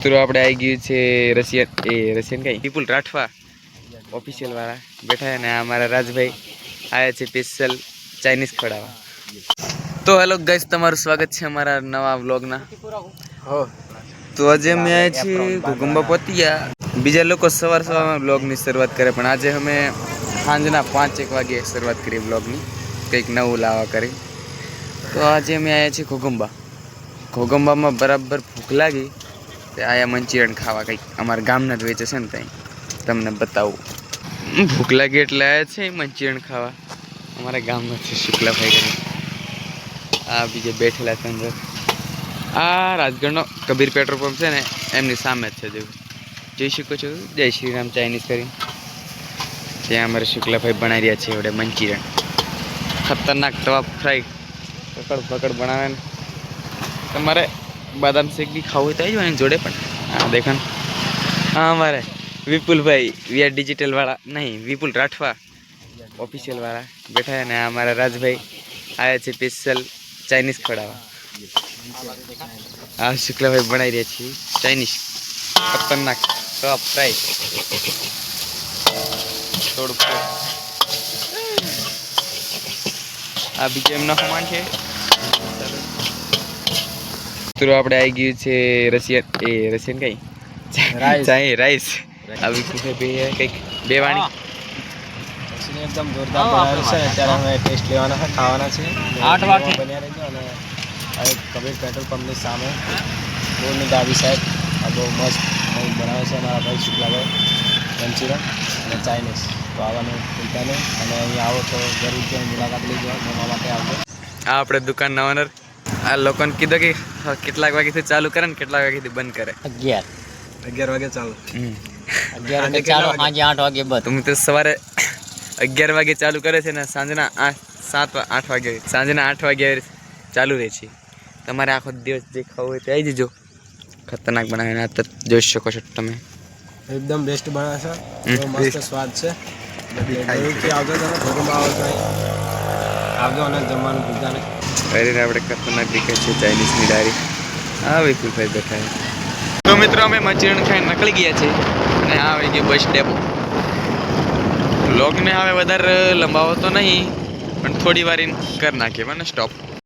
મિત્રો, આપણે આવી ગયું છે રશિયન, એ રશિયન કઈ? વિપુલ રાઠવા ઓફિશિયલ વાળા, બેઠા અને આ અમારા રાજભાઈ આવ્યા છે સ્પેશિયલ ચાઇનીઝ ખવડાવવા. તો હેલો ગાઈસ તમારું સ્વાગત છે અમારા નવા વ્લોગના તો આજે અમે આવ્યા છીએ ઘુગુંબા પોતિયા. બીજા લોકો સવાર સવારમાં વ્લોગની શરૂઆત કરે, પણ આજે અમે સાંજના પાંચ એક વાગે શરૂઆત કરી વ્લોગની કંઈક નવું લાવવા કરી. તો આજે અમે આવ્યા છીએ ઘોગંબા ઘોગંબામાં બરાબર ભૂખ લાગી. તે આયા મંચુરિયન ખાવા કંઈક અમારા ગામના જ વેચે છે ને ત્યાં તમને બતાવું. ભૂખ લાગી એટલે આવ્યા છે મંચુરિયન ખાવા. અમારા ગામમાં છે શુક્લાભાઈ કરીને આ બીજે બેઠેલા છે અંદર. આ રાજગઢનો કબીર પેટ્રોલ પંપ છે ને, એમની સામે જ છે જેવું જોઈ શકો છો, જય શ્રી રામ ચાઇનીઝ કરીને ત્યાં અમારે શુક્લાભાઈ બનાવી રહ્યા છે એવડે મંચુરિયન ખતરનાક તવા ફ્રાય. પકડ પકડ બનાવે ને. તમારે બદામ શેક બી ખાવું હોય તો આવી જાઓ એની જોડે પણ. હા દેખો હા, અમારે વિપુલભાઈ વીઆર ડિજિટલ વાળા નહીં, વિપુલ રાઠવા ઓફિશિયલ વાળા બેઠા છે ને અમારા રાજભાઈ આવ્યા છે સ્પેશિયલ ચાઇનીઝ ખવડાવવા. હા, શુક્લાભાઈ બનાવી રહ્યા છીએ ચાઇનીઝ ખતરનાક ટોપ ફ્રાય થોડુંક આ બીજો એમનો સમાન છે. મિત્રો આપણે આવી ગયું છે રશિયન એ રશિયન કઈ? રાઈસ. ચાઈ રાઈસ. આવી કુફે બે કંઈક બે વાણી એકદમ જોરદાર બનાવેલું છે. અત્યારે અમે ટેસ્ટ લેવાના છે ખાવાના છે. આઠ વાગે. બન્યા રહેજો અને આ એક કબીર પેટ્રોલ પંપની સામે બોલની ડાબી સાહેબ આ બહુ મસ્ત બહુ બનાવે છે અમારા ભાઈ શુક્લાભાઈ મંચુરિયન અને ચાઇનીઝ. તો આવવાનું ભૂલતા નહીં. અને અહીંયા આવો તો જરૂર ત્યાં મુલાકાત લઈ લેજો. જમવા માટે આવજો. આ આપણે દુકાનના ઓનર આ લોકોને કીધું કે કેટલાક વાગ્યાથી ચાલુ કરે ને કેટલાક વાગ્યાથી બંધ કરે. અગિયાર. અગિયાર વાગે ચાલુ. અગિયાર વાગે ચાલુ સાંજે આઠ વાગે બંધ. તો સવારે અગિયાર વાગે ચાલુ કરે છે ને સાંજના આઠ સાત વા- આઠ વાગે સાંજના આઠ વાગે ચાલુ રહે છે. તમારે આખો દિવસ જે ખાવું હોય તે આવી જજો. ખતરનાક બનાવીને આ તો જોઈ શકો છો તમે. એકદમ બેસ્ટ બનાવે છે. મસ્ત સ્વાદ છે. આવજો તમે ઘરમાં આવજો આવજો અને જમવાનું ભૂલતા નહીં કરીને આપણે ખતરનાક દેખાય છે ચાઇનીઝની ડાયરી હા, વિપુલભાઈ બેઠા તો મિત્રો, અમે મચીરણ ખાઈને નીકળી ગયા છે અને આ આવી ગયો બસ ડેપો લોગને હવે વધારે લંબાવો તો નહીં, પણ થોડી વાર કરી નાખીએ, મને સ્ટોપ